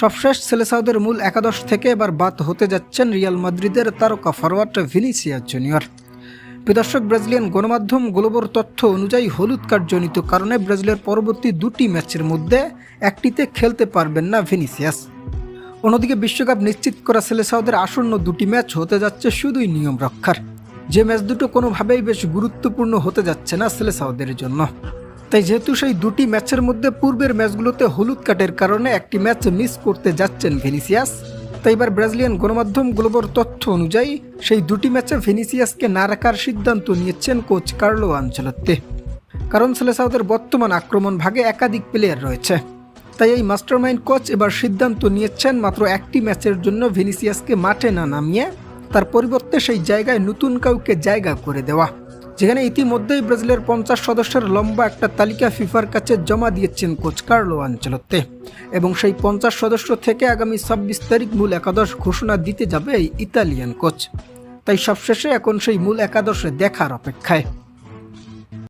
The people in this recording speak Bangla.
সবশেষ সেলেসাউদের মূল একাদশ থেকে এবার বাদ হতে যাচ্ছেন রিয়াল মাদ্রিদের তারকা ফরওয়ার্ড ভিনিসিয়া জুনিয়র। বিদর্শক ব্রাজিলিয়ান গণমাধ্যম গ্লোবোর তথ্য অনুযায়ী হলুদ কার্ডজনিত কারণে ব্রাজিলের পরবর্তী দুটি ম্যাচের মধ্যে একটিতে খেলতে পারবেন না ভিনিসিয়াস। অন্যদিকে বিশ্বকাপ নিশ্চিত করা সেলেসাউদের আসন্ন দুটি ম্যাচ হতে যাচ্ছে শুধুই নিয়ম রক্ষার যে ম্যাচ দুটো কোনোভাবেই বেশ গুরুত্বপূর্ণ হতে যাচ্ছে না সেলেসাউদের জন্য। তাই যেহেতু সেই দুটি ম্যাচের মধ্যে পূর্বের ম্যাচগুলোতে হলুদ কার্ডের কারণে একটি ম্যাচ মিস করতে যাচ্ছেন ভিনিসিয়াস, তাই এবার ব্রাজিলিয়ান গণমাধ্যম গ্লোবর তথ্য অনুযায়ী সেই দুটি ম্যাচে ভিনিসিয়াসকে না রাখার সিদ্ধান্ত নিয়েছেন কোচ কার্লো আঞ্চলত্তে। কারণ সেলেসাউদের বর্তমান আক্রমণ ভাগে একাধিক প্লেয়ার রয়েছে। তাই এই মাস্টারমাইন্ড কোচ এবার সিদ্ধান্ত নিয়েছেন মাত্র একটি ম্যাচের জন্য ভিনিসিয়াসকে মাঠে না নামিয়ে তার পরিবর্তে সেই জায়গায় নতুন কাউকে জায়গা করে দেওয়া। যেখানে ইতিমধ্যেই ব্রাজিলের পঞ্চাশ সদস্যের লম্বা একটা তালিকা ফিফার কাছে জমা দিয়েছেন কোচ কার্লো আঞ্চলতে এবং সেই পঞ্চাশ সদস্য থেকে আগামী ছাব্বিশ তারিখ মূল একাদশ ঘোষণা দিতে যাবে এই ইতালিয়ান কোচ। তাই সবশেষে এখন সেই মূল একাদশে দেখার অপেক্ষায়।